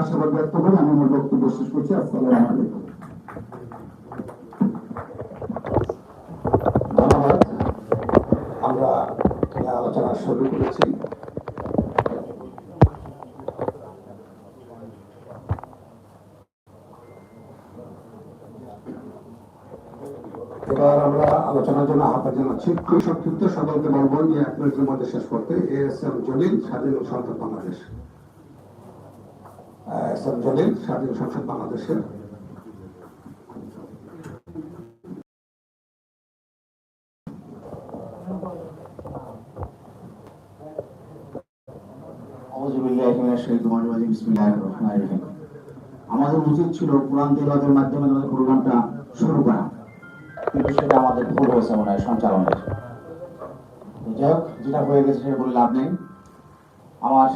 আশাবাদ ব্যক্ত করে আমি আমার বক্তব্য শেষ করছি। আসসালামু আলাইকুম। সংক্ষিপ্ত সকলকে বলব যে এক মিনিটের মধ্যে শেষ করতে এ এস এম জলিল স্বাধীন সংসদ বাংলাদেশ। এম জলিল স্বাধীন সংসদ বাংলাদেশের আমাদের উচিত ছিল কোরআন তেলাওয়াতের মাধ্যমে আমাদের প্রোগ্রামটা শুরু করা, কিন্তু সেটা আমাদের ভুল হয়েছে মনে হয় সঞ্চালনের যাই হোক, যেটা হয়ে গেছে সেটা বলে লাভ নেই। আমার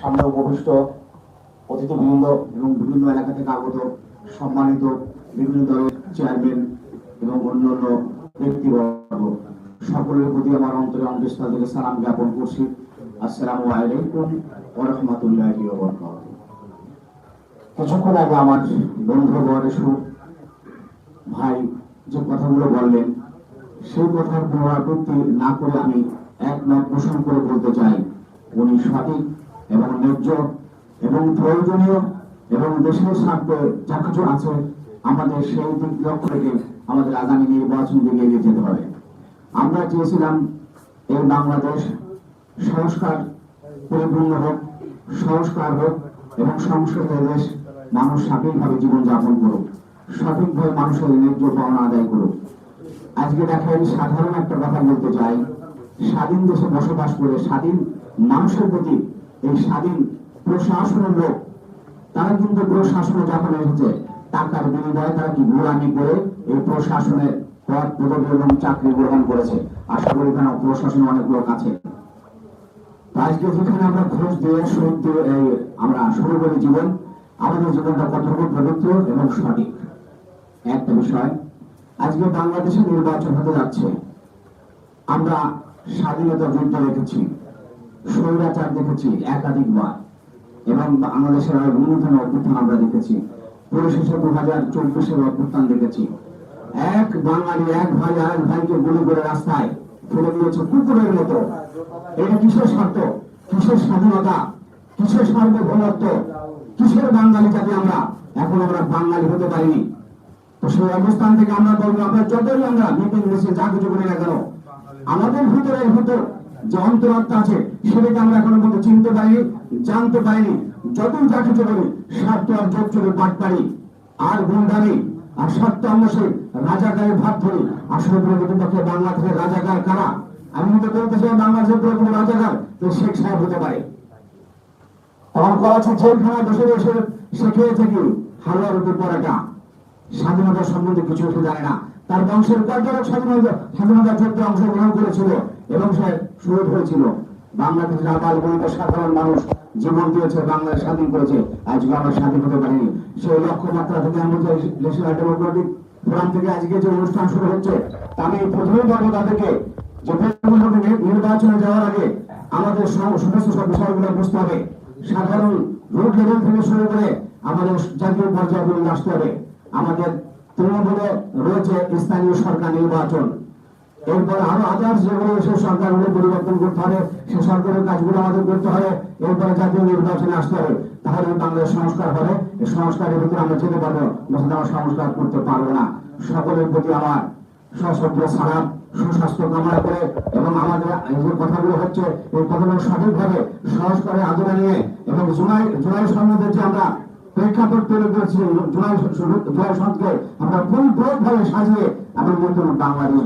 সামনে উপবিষ্ট অতিথিবৃন্দ এবং বিভিন্ন এলাকা থেকে আগত সম্মানিত বিভিন্ন দলের চেয়ারম্যান এবং অন্যান্য ব্যক্তিবর্গ। সকলের প্রতি আমার অন্তরে অন্তঃস্থল থেকে সালাম জ্ঞাপন করছি। আসসালামু আলাইকুম ওয়া রাহমাতুল্লাহি ওয়া বারাকাতুহু। কিছুক্ষণ আগে আমার বন্ধু বরেশু ভাই যে কথাগুলো বললেন, সেই কথার পুনরাবৃত্তি না করে আমি এক একমত পোষণ করে বলতে চাই। উনি সঠিক এবং ন্যায্য এবং প্রয়োজনীয় এবং দেশের স্বার্থে যা কিছু আছে, আমাদের সেই দিক লক্ষ্য রেখে আমাদের আগামী নির্বাচন দিকে এগিয়ে যেতে হবে। আমরা চেয়েছিলাম এই বাংলাদেশ সংস্কার পরিপূর্ণ হোক, সংস্কার হোক এবং সংস্কৃত দেশ মানুষ স্বাধীনভাবে জীবনযাপন করুক সঠিকভাবে মানুষের ন্যায্য পাওনা আদায় করুক। আজকে দেখেন সাধারণ একটা কথা বলতে চাই, স্বাধীন দেশে বসবাস করে স্বাধীন মানুষের প্রতি এই স্বাধীন প্রশাসনের লোক, তারা কিন্তু প্রশাসনে যখন এসেছে টাকার বিনিময়ে তারা কি গোলামি করে এই প্রশাসনের পদ, পদবি এবং চাকরি গ্রহণ করেছে? আশা করি এখানে প্রশাসনে অনেক লোক আছে। আজকে যেখানে আমরা ঘুষ দিয়ে সুদ দিয়ে এই আমরা শুরু করি জীবন, আমাদের জীবনটা কতটুকু পবিত্র এবং সঠিক? একটা বিষয়, আজকে বাংলাদেশে নির্বাচন হতে যাচ্ছে। আমরা স্বাধীনতা যুদ্ধ দেখেছি, স্বৈরাচার দেখেছি একাধিকবার। এবং বাংলাদেশের আরও বিভিন্ন অভ্যুত্থান আমরা দেখেছি। পরিশেষে দু হাজার চব্বিশের অভ্যুত্থান দেখেছি। এক বাঙালি, এক ভাই আর এক ভাইকে গুলি করে রাস্তায় ফেলে দিয়েছে কুকুরের মতো। এটা কিসের স্বার্থ? কিসের স্বাধীনতা? কিসের সার্বভৌমত্ব? কিসের বাঙালি জাতি আমরা? এখন আমরা বাঙালি হতে পারিনি। তো সেই অবস্থান থেকে আমরা বলব আমরা যতই আমরা মিটিং মিছিল যা কিছু করি না কেন, আমাদের ভিতরে ভিতর যে অন্তরাত্মা আছে সেটাকে আমরা এখনও পর্যন্ত চিনতে পারিনি, জানতে পারিনি আর যোগ চলে আর আর আমরা সেই ধরি আসলে বাংলা থেকে কারা? আমি বলতে চাই বাংলাদেশের শেখ সাহেব হতে পারে। জেলখানায় বসে বসে হালুয়া রুটি পরাটা। স্বাধীনতা সম্বন্ধে কিছু সে জানে না। তার বংশের কয়েকটা লোক স্বাধীনতা স্বাধীনতা যুদ্ধে অংশগ্রহণ করেছিল। এবং সে শহীদ হয়েছিল। বাংলাদেশের আবাল বলিত সাধারণ মানুষ জীবন দিয়েছে বাংলাদেশ স্বাধীন করেছে। আজকে আমরা স্বাধীন হতে পারিনি। সেই লক্ষ্যমাত্রা থেকে আমি যে ন্যাশনাল ডেমোক্রেটিক ফোরাম থেকে আজকে যে অনুষ্ঠান শুরু হচ্ছে, আমি প্রথমেই বলব তাদেরকে যে নির্বাচনে যাওয়ার আগে আমাদের সম- সমস্ত সব বিষয়গুলো বুঝতে হবে। সাধারণ রোড লেভেল থেকে শুরু করে আমাদের জাতীয় পর্যায়ে আসতে হবে। আমাদের তৃণমূলে রয়েছে স্থানীয় সরকার নির্বাচন। এরপর আরও আদার্স যেগুলো সেই সরকারগুলো পরিবর্তন করতে হবে, সে সরকারের কাজগুলো আমাদের করতে হবে, এরপরে জাতীয় নির্বাচনে আসতে হবে। তাহলে বাংলাদেশ সংস্কার হবে। এই সংস্কারের ভিতরে আমরা যেতে পারব নচেত আমরা সংস্কার করতে পারব না। সকলের প্রতি আমার সশব্দ সালাম, সুস্বাস্থ্য কামনা করে এবং আমাদের এই যে কথাগুলো হচ্ছে, এই কথাগুলো সঠিকভাবে সংস্কারের আদরে নিয়ে এবং জুলাই জুলাই সনদের যে আমরা প্রেক্ষাপট আমরা পরিপূরক ভাবে সাজিয়ে আমরা নতুন বাংলাদেশ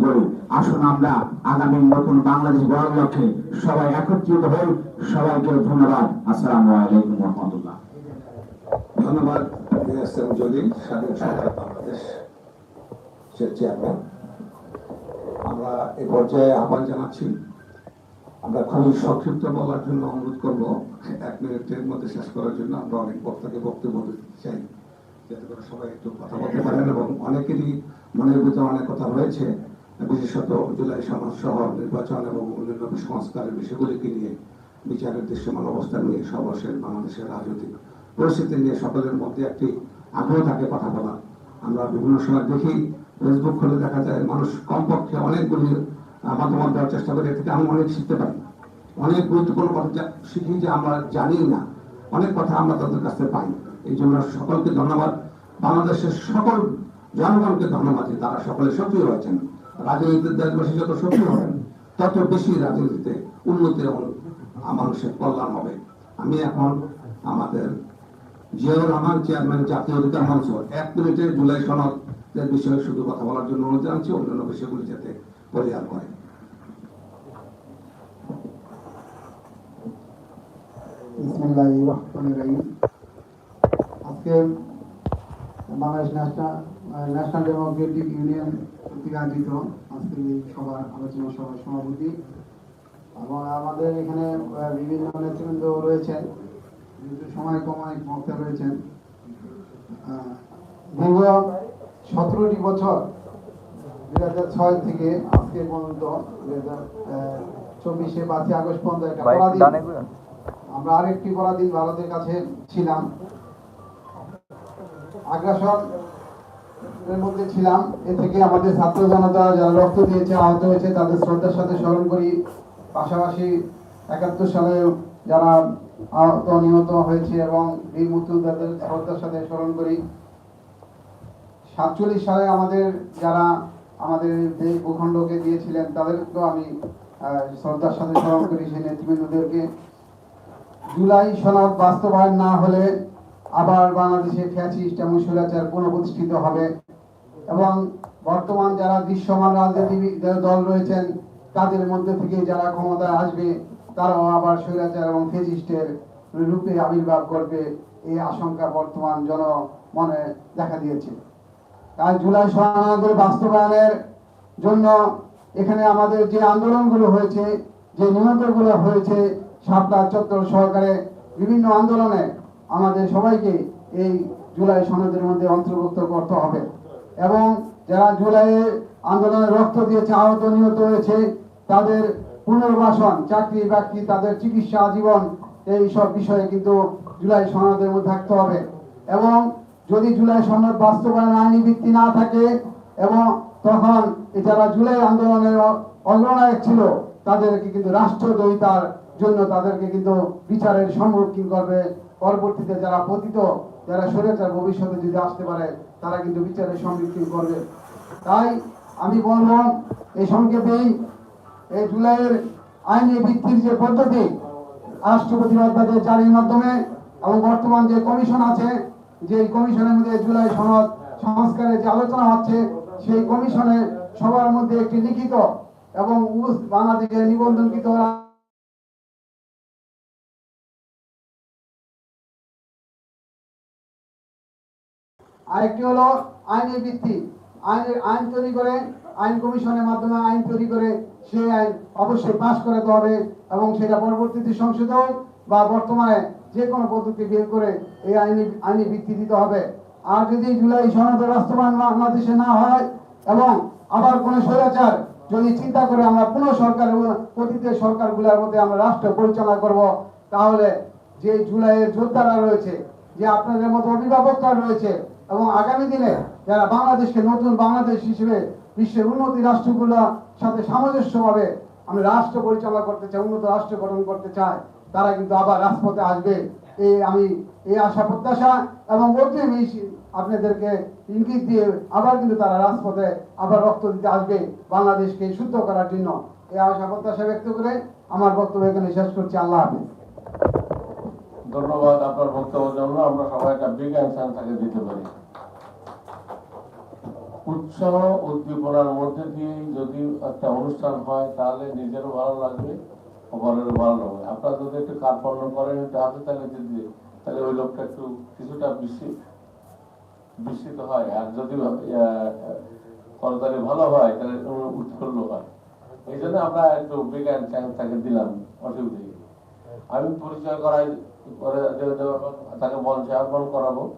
আসুন আমরা আগামী নতুন বাংলাদেশ গড়ার লক্ষ্যে সবাই একত্রিত হই। সবাইকে ধন্যবাদ। আসসালামু আলাইকুম রহমতুল্লাহ। ধন্যবাদ আমরা এই পর্যায়ে আহ্বান জানাচ্ছি, আমরা খুবই সংক্ষিপ্ত বলার জন্য অনুরোধ করব। এক মিনিটের মধ্যে শেষ করার জন্য আমরা অনেক বক্তাকে বক্তব্য দিতে চাই। যাতে করে সবাই একটু কথা বলতে পারেন এবং অনেকেরই মনের ভিতরে অনেক কথা রয়েছে। বিশেষত জুলাই সমাজ সহ নির্বাচন এবং অন্যান্য সংস্কারের বিষয়গুলিকে নিয়ে, বিচারের দৃশ্যমান অবস্থা নিয়ে, সর্বশেষ বাংলাদেশের রাজনৈতিক পরিস্থিতি নিয়ে সকলের মধ্যে একটি আগ্রহ থাকে কথা বলা। আমরা বিভিন্ন সময় দেখি ফেসবুক খুলে দেখা যায় মানুষ কমপক্ষে অনেকগুলি মতামত দেওয়ার চেষ্টা করে এর থেকে আমি অনেক শিখতে পারি। অনেক গুরুত্বপূর্ণ কথা শিখি যে আমরা জানি না, অনেক কথা আমরা তাদের কাছ পাই। এই জন্য সকলকে ধন্যবাদ। বাংলাদেশের সকল জনগণকে ধন্যবাদ যে তারা সকলে সক্রিয় হয়েছেন রাজনীতির দেশবাসী যত সক্রিয় হবেন, তত বেশি রাজনীতিতে উন্নতি এবং মানুষের কল্যাণ হবে। আমি এখন আমাদের জিয়াউর রহমান, চেয়ারম্যান, জাতীয় অধিকার মঞ্চ, এক মিনিটে জুলাই সনদের বিষয়ে শুধু কথা বলার জন্য অনুরোধ অন্যান্য বিষয়গুলি যাতে পরিহার করে। বিসমিল্লাহ রহমান রহিম আজকে Bangladesh National National Democratic Union কর্তৃক আয়োজিত আজকের এই সভার আলোচনা সভার সভাপতি এবং আমাদের এখানে বিভিন্ন নেতৃবৃন্দ রয়েছেন যেহেতু সময় কম অনেক বক্তা রয়েছেন। দীর্ঘ সতেরোটি বছর দুই হাজার ছয় থেকে আজকে পর্যন্ত দুই হাজার চব্বিশে পাঁচই আগস্ট পর্যন্ত একটা আমরা আরেকটি পরাধীন ভারতের কাছে ছিলাম। আগ্রাসন এর মধ্যে ছিলাম। এ থেকে আমাদের ছাত্র জনতা যারা রক্ত দিয়েছে, আহত হয়েছে, তাদের শ্রদ্ধার সাথে স্মরণ করি। পাশাপাশি একাত্তর সালে যারা আহত, নিহত হয়েছে এবং বীর মুক্তিযোদ্ধাদের শ্রদ্ধার সাথে স্মরণ করি। সাতচল্লিশ সালে আমাদের যারা আমাদের দেশ ভূখণ্ডকে দিয়েছিলেন, তাদেরকেও আমি শ্রদ্ধার সাথে স্মরণ করি। সেই নেতৃবৃন্দদেরকে জুলাই সনদ বাস্তবায়ন না হলে আবার বাংলাদেশে ফ্যাসিস্ট এবং স্বৈরাচার পুনঃপ্রতিষ্ঠিত হবে। এবং বর্তমান যারা দৃশ্যমান রাজনীতি দল রয়েছেন, তাদের মধ্যে থেকে যারা ক্ষমতায় আসবে, তারাও আবার স্বৈরাচার এবং ফ্যাসিস্টের রূপে আবির্ভাব করবে এই আশঙ্কা বর্তমান জনমনে দেখা দিয়েছে। তাই জুলাই সনদের বাস্তবায়নের জন্য এখানে আমাদের যে আন্দোলনগুলো হয়েছে, যে নিয়ন্ত্রণগুলো হয়েছে শাপলা চত্বর সহকারে বিভিন্ন আন্দোলনে আমাদের সবাইকে এই জুলাই সনদের মধ্যে অন্তর্ভুক্ত করতে হবে। এবং যারা জুলাইয়ে আন্দোলনে রক্ত দিয়েছে, আহত, নিহত হয়েছে, তাদের পুনর্বাসন, চাকরি বাকরি, তাদের চিকিৎসা জীবন এই সব বিষয়ে কিন্তু জুলাই সনদের মধ্যে থাকতে হবে। এবং যদি জুলাই সনদ বাস্তবায়ন আইনি ভিত্তি না থাকে এবং তখন যারা জুলাই আন্দোলনের অগ্রনায়ক ছিল, তাদেরকে কিন্তু রাষ্ট্রদ্রোহিতার জন্য তাদেরকে কিন্তু বিচারের সম্মুখীন করবে। পরবর্তীতে যারা পতিত, যারা স্বৈরাচার ভবিষ্যতে যদি আসতে পারে, তারা কিন্তু বিচারের সম্মুখীন করবে। তাই আমি বলব, এই সংক্ষেপেই এই জুলাইয়ের আইনি ভিত্তির যে পদ্ধতি রাষ্ট্রপতির অধ্যাদেশ জারির মাধ্যমে এবং বর্তমান যে কমিশন আছে, যে কমিশনের মধ্যে জুলাই সনদ সংস্কারের যে আলোচনা হচ্ছে, সেই কমিশনে সবার মধ্যে একটি লিখিত এবং বাংলাদেশের নিবন্ধনকৃত আরেকটি হলো আইনের ভিত্তি। আইনের আইন তৈরি করে, আইন কমিশনের মাধ্যমে আইন তৈরি করে সেই আইন অবশ্যই পাশ করাতে হবে এবং সেটা পরবর্তীতে হোক বা বর্তমানে যে কোনো পদ্ধতি বের করে এই আইনি আইনি ভিত্তি দিতে হবে। আর যদি জুলাই সনদের বাস্তবায়ন বাংলাদেশে না হয় এবং আবার কোনো স্বৈরাচার যদি চিন্তা করে আমরা পুনঃ সরকার অতীতের সরকারগুলোর মধ্যে আমরা রাষ্ট্র পরিচালনা করব, তাহলে যে জুলাইয়ের যোদ্ধারা রয়েছে, যে আপনাদের মতো অভিভাবকরা রয়েছে এবং আগামী দিনে যারা বাংলাদেশকে নতুন বাংলাদেশ হিসেবে বিশ্বের উন্নতি রাষ্ট্রগুলোর সাথে সামঞ্জস্যভাবে আমি রাষ্ট্র পরিচালনা করতে চাই, উন্নত রাষ্ট্র গঠন করতে চাই, তারা কিন্তু আবার রাজপথে আসবে। এই আমি এই আশা, প্রত্যাশা এবং অগ্রিম আপনাদেরকে ইঙ্গিত দিয়ে আবার কিন্তু তারা রাজপথে আবার রক্ত দিতে আসবে বাংলাদেশকে শুদ্ধ করার জন্য। এই আশা, প্রত্যাশা ব্যক্ত করে আমার বক্তব্য এখানে শেষ করছি। আল্লাহ হাফিজ। ধন্যবাদ আপনার বক্তব্যের জন্য। আমরা সবাই একটা বিগ অ্যান্সার তাকে দিতে পারি। উৎসাহ উদ্দীপনার মধ্যে দিয়ে যদি একটা অনুষ্ঠান হয়, তাহলে নিজেরও ভালো লাগবে, অপরেরও ভালো লাগবে। আপনারা যদি একটু কার্পণ্য করেন, একটু হাতে তালে দিতে তাহলে ওই লোকটা একটু কিছুটা বেশি বিস্মিত হয়। আর যদি করতালি ভালো হয়, তাহলে উৎফুল্ল হয়। এই জন্য আমরা একটু বিজ্ঞান অ্যান্সার তাকে দিলাম, অসুবিধা। আমি পরিচয় করাই তাকে মঞ্চে আহ্বান করাবো।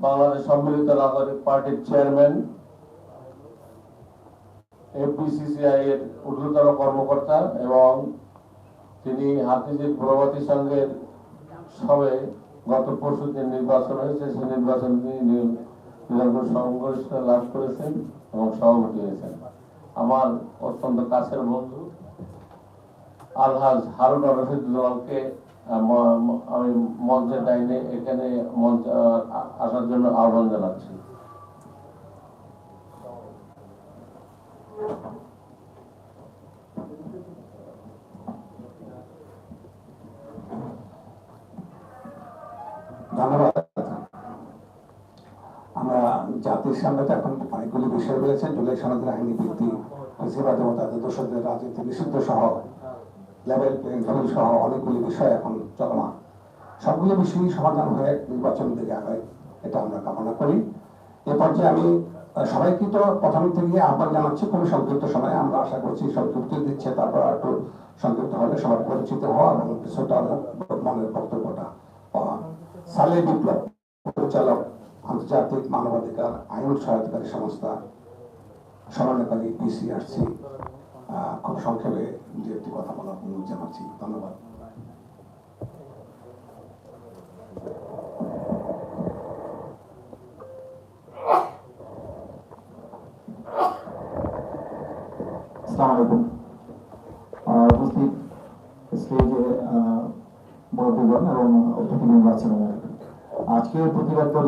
বাংলাদেশ সম্মিলিত নাগরিক পার্টির চেয়ারম্যান এফবিসিসিআই এর ঊর্ধ্বতন কর্মকর্তা এবং তিনি হাতিজির প্রভাতী সংঘের সবে গত পরশু দিন নির্বাচন হয়েছে সেই নির্বাচন তিনি সংঘর্ষ লাভ করেছেন এবং সভাপতি হয়েছেন। আমার অত্যন্ত কাছের বন্ধু আলহাজ হারুন রশিদ জলালকে আহ, ম- ম- আমি মঞ্চে ডাইনে এখানে মঞ্চ আসার জন্য আহ্বান জানাচ্ছি। ধন্যবাদ। আমরা জাতির সামনে তো এখন অনেকগুলি বিষয় রয়েছে। তাদের দোষদের রাজনীতি সহ লেভেল প্লেইং ফিল্ড সহ অনেকগুলি বিষয় এখন চলমান। সবগুলো বিষয়ই সমাধান হয়ে নির্বাচন দিকে আগায়, এটা আমরা কামনা করি। এ পর্যায়ে আমি সবাইকে তো প্রথম থেকে আহ্বান জানাচ্ছি খুবই সংক্ষিপ্ত সময়ে আমরা আশা করছি সংক্ষিপ্ত দিচ্ছে, তারপর একটু সংক্ষিপ্ত হলে সবার পরিচিত হওয়া এবং কিছুটা মনের বক্তব্যটা পাওয়া। সালে বিপ্লব পরিচালক, আন্তর্জাতিক মানবাধিকার, আইন সহায়তাকারী সংস্থা সমন্বয়কারী পিসিআরসি। খুব সংক্ষেপে দু একটি কথা বলার অনুরোধ জানাচ্ছি। ধন্যবাদ।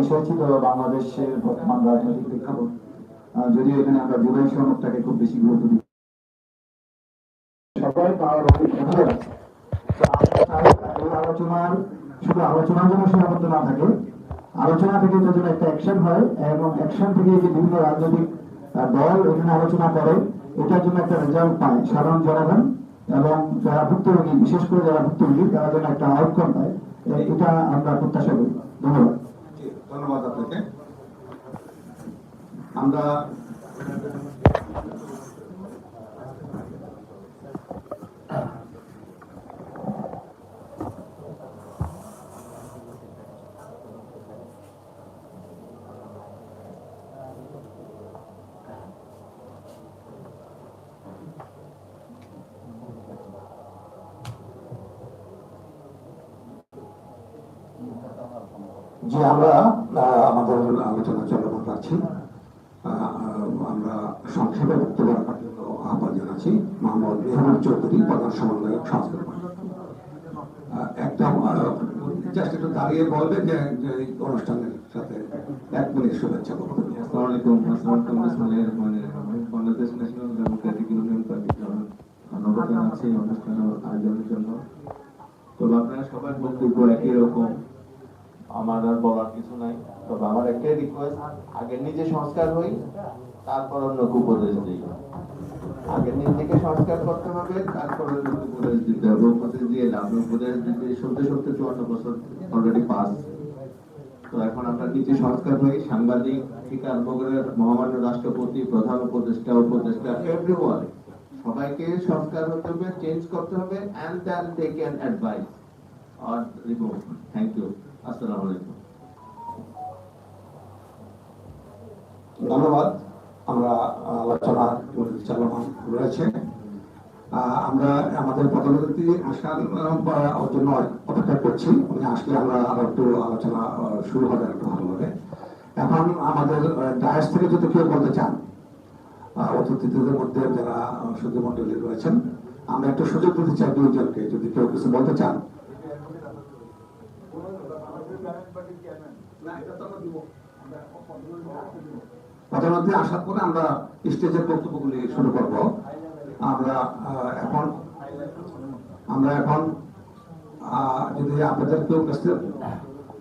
বিষয় ছিল বাংলাদেশের বর্তমান রাজনৈতিক প্রেক্ষাপট। যদিও এখানে আমরা জুলাই সনদটাকে খুব বেশি গুরুত্ব দিই সবাই পাওয়ার আলোচনার, শুধু আলোচনা থেকে যদি একটা অ্যাকশন হয় এবং অ্যাকশন থেকে যে বিভিন্ন রাজনৈতিক দল এখানে আলোচনা করে, এটার জন্য একটা রেজাল্ট পায় সাধারণ জনগণ এবং যারা ভুক্তভোগী, বিশেষ করে যারা ভুক্তভোগী, তারা যেন একটা আউটকাম পায়। এটা আমরা প্রত্যাশা করি। ধন্যবাদ। ধন্যবাদ আপনাকে। আমরা যে আমরা আমাদের আলোচনা চলমান আহ, আমরা সংক্ষেপে বক্তব্য রাখার জন্য আহ্বান জানাচ্ছি। মোহাম্মদ মেহবুব চৌধুরী প্রধান সমন্বয়ক পরিষদ। একটা জাস্ট একটু দাঁড়িয়ে বলবে যে অনুষ্ঠানের সাথে এক মিনিট শুভেচ্ছা বাংলাদেশ ন্যাশনাল আয়োজনের জন্য। তবে আপনারা সবার বক্তব্য একই রকম। আমার আর বলার কিছু নাই। তবে আমার একটাই রিকোয়েস্ট আগে নিজে সংস্কার হই, তারপর অন্যকে উপদেশ দিই। আগে নিজেকে সংস্কার করতে হবে, তারপর উপদেশ দিতে হবে। উপদেশ দিয়ে লাভ। উপদেশ দিতে শুনতে শুনতে চুয়ান্ন বছর অলরেডি পাস তো এখন আমরা নিজে সংস্কার হই। সাংবাদিক থেকে আরম্ভ মহামান্য রাষ্ট্রপতি, প্রধান উপদেষ্টা উপদেষ্টা এভরিওয়ান সবাইকে সংস্কার হতে হবে চেঞ্জ করতে হবে and then they can advise or remove thank you ধন্যবাদ। আমরা রয়েছে। আমরা আমাদের আসার জন্য অপেক্ষা করছি। উনি আসলে আমরা আরও একটু আলোচনা শুরু হবে একটু ভালো হবে এখন আমাদের ডায়াস থেকে যদি কেউ বলতে চান অতিথিদের মধ্যে যারা সুযোগ মন্ডলী রয়েছেন, আমরা একটু সুযোগ দিতে চাই দুইজনকে। যদি কেউ কিছু বলতে চান প্রধানমন্ত্রী আসার পরে আমরা স্টেজের বক্তব্যগুলি শুরু করব। আমরা এখন আমরা এখন যদি আপনাদের কেউ কাছে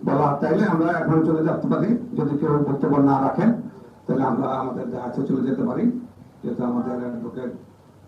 বলা তাইলে আমরা এখন চলে যেতে পারি। যদি কেউ বক্তব্য না রাখেন, তাহলে আমরা আমাদের জাহাজে চলে যেতে পারি। যেহেতু আমাদের অ্যাডভোকেট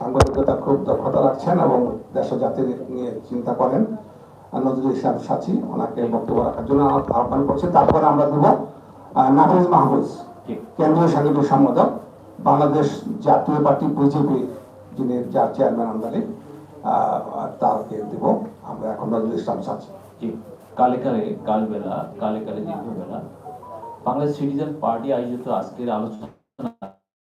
সাংবাদিকতা খুব দক্ষতা রাখছেন এবং দেশ জাতির নিয়ে চিন্তা করেন। নজরুল ইসলাম সাচি ওনাকে বক্তব্য রাখার জন্য আহ্বান- করছে। তারপরে আমরা দেব নাফিজ মাহফুজ কেন্দ্রীয় সাংগঠনিক সম্পাদক বাংলাদেশ জাতীয় পার্টি বিজেপি যিনি যার চেয়ারম্যান আন্ডারে তাকে দেব। আমরা এখন নজরুল ইসলাম সাচি কালে কালে কালবেলা কালে কালে দীর্ঘবেলা। বাংলাদেশ সিটিজেন পার্টি আয়োজিত আজকের আলোচনা